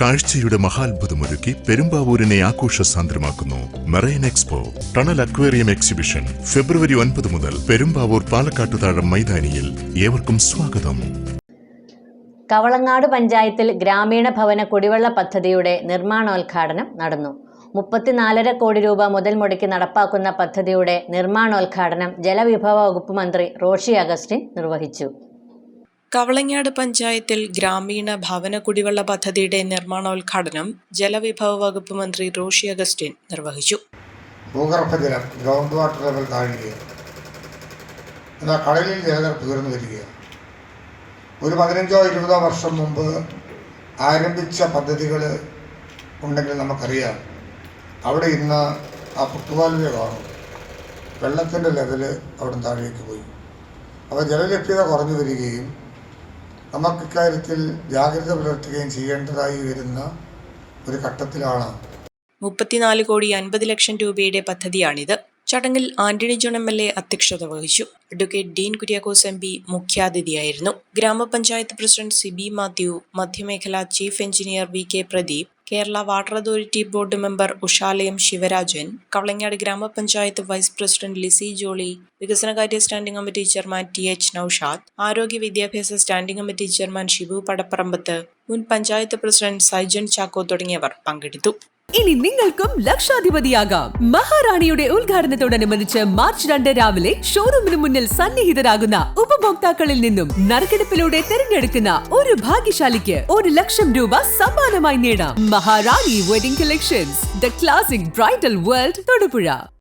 കാഴ്ചയുടെ മഹാത്ഭുതമൊരുക്കി പെരുമ്പാവൂരിനെ ആഘോഷസാന്ദ്രമാക്കുന്നു. Marine expo tunnel aquarium exhibition February ഒൻപത് മുതൽ പെരുമ്പാവൂർ പാലക്കാട്ടുതാഴം മൈതാനിയിൽ ഏവർക്കും സ്വാഗതം. കവളങ്ങാട് പഞ്ചായത്തിൽ ഗ്രാമീണ ഭവന കുടിവെള്ള പദ്ധതിയുടെ നിർമ്മാണോദ്ഘാടനം നടന്നു. മുപ്പത്തിനാലര കോടി രൂപ മുതൽ മുടക്കി നടപ്പാക്കുന്ന പദ്ധതിയുടെ നിർമ്മാണോദ്ഘാടനം ജലവിഭവ വകുപ്പ് മന്ത്രി റോഷി അഗസ്റ്റിൻ നിർവഹിച്ചു. കവളങ്ങാട് പഞ്ചായത്തിൽ ഗ്രാമീണ ഭവന കുടിവെള്ള പദ്ധതിയുടെ നിർമ്മാണോദ്ഘാടനം ജലവിഭവ വകുപ്പ് മന്ത്രി റോഷി അഗസ്റ്റിൻ നിർവഹിച്ചു. ഭൂഗർഭജലം ഗ്രൗണ്ട് വാട്ടർ ലെവൽ താഴുകയാണ്. എന്നാൽ കടലിൽ ജലനിരപ്പ് ഉയർന്നു വരികയാണ്. ഒരു പതിനഞ്ചോ ഇരുപതോ വർഷം മുമ്പ് ആരംഭിച്ച പദ്ധതികൾ ഉണ്ടെങ്കിൽ നമുക്കറിയാം. അവിടെ ഇന്ന് ആ പുട്ടുപാലുവ കാണും. വെള്ളത്തിന്റെ ലെവൽ അവിടെ താഴേക്ക് പോയി. അപ്പോൾ ജലലഭ്യത കുറഞ്ഞു വരികയും നമുക്ക് ഇക്കാര്യത്തിൽ ജാഗ്രത പുലർത്തുകയും ചെയ്യേണ്ടതായി വരുന്ന ഒരു ഘട്ടത്തിലാണ്. മുപ്പത്തിനാല് കോടി അൻപത് ലക്ഷം രൂപയുടെ പദ്ധതിയാണിത്. ചടങ്ങിൽ Antony John M L A അധ്യക്ഷത വഹിച്ചു. Advocate Dean Kuriakose M P മുഖ്യാതിഥിയായിരുന്നു. ഗ്രാമപഞ്ചായത്ത് president Sibi Mathew മധ്യമേഖല chief engineer V K Pradeep Kerala water authority board member Ushalayam Sivarajan Kavalangad ഗ്രാമപഞ്ചായത്ത് വൈസ് പ്രസിഡന്റ് ലിസി ജോളി വികസനകാര്യ standing committee chairman T H Noushad ആരോഗ്യ വിദ്യാഭ്യാസ standing committee chairman Shibu Padapparambath മുൻ panchayat president Saijan Chacko തുടങ്ങിയവർ പങ്കെടുത്തു. ഇനി നിങ്ങൾക്കും ലക്ഷാധിപതിയാകാം. മഹാറാണിയുടെ ഉദ്ഘാടനത്തോടനുബന്ധിച്ച് മാർച്ച് രണ്ട് രാവിലെ ഷോറൂമിന് മുന്നിൽ സന്നിഹിതരാകുന്ന ഉപഭോക്താക്കളിൽ നിന്നും നറുക്കെടുപ്പിലൂടെ തിരഞ്ഞെടുക്കുന്ന ഒരു ഭാഗ്യശാലിക്ക് ഒരു ലക്ഷം രൂപ സമ്മാനമായി നേടാം. Maharani wedding collections the classic bridal world Thodupuzha.